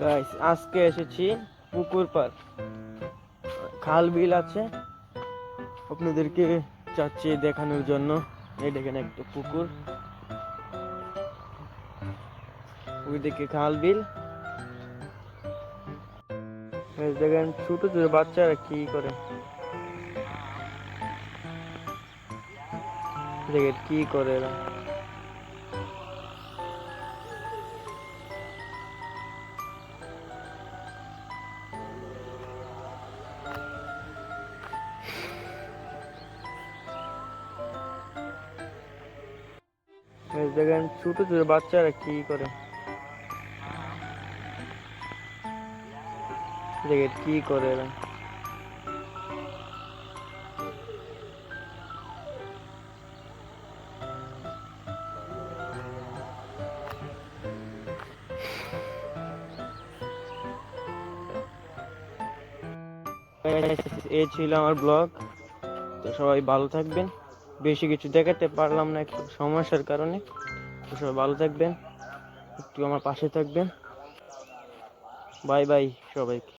Guys আজকে এসেছি পুকুর পার। খাল বিল আছে। আপনাদেরকে চাচ্ছি দেখানোর জন্য। এই দেখেন একটা পুকুর। ওইদিকে খাল বিল। দেখেন ছোট ছোট বাচ্চারা কি করে। দেখেন কি করে এরা। দেখেন ছোট ছোট বাচ্চারা কি করে? দেখেন কি করে এরা? এই ছিল আমার ব্লগ। তো সবাই ভালো থাকবেন। বেশি কিছু দেখাতে পারলাম না একটু সমস্যার কারণে। সবাই ভালো থাকবেন, একটু আমার পাশে থাকবেন। বাই বাই সবাইকে।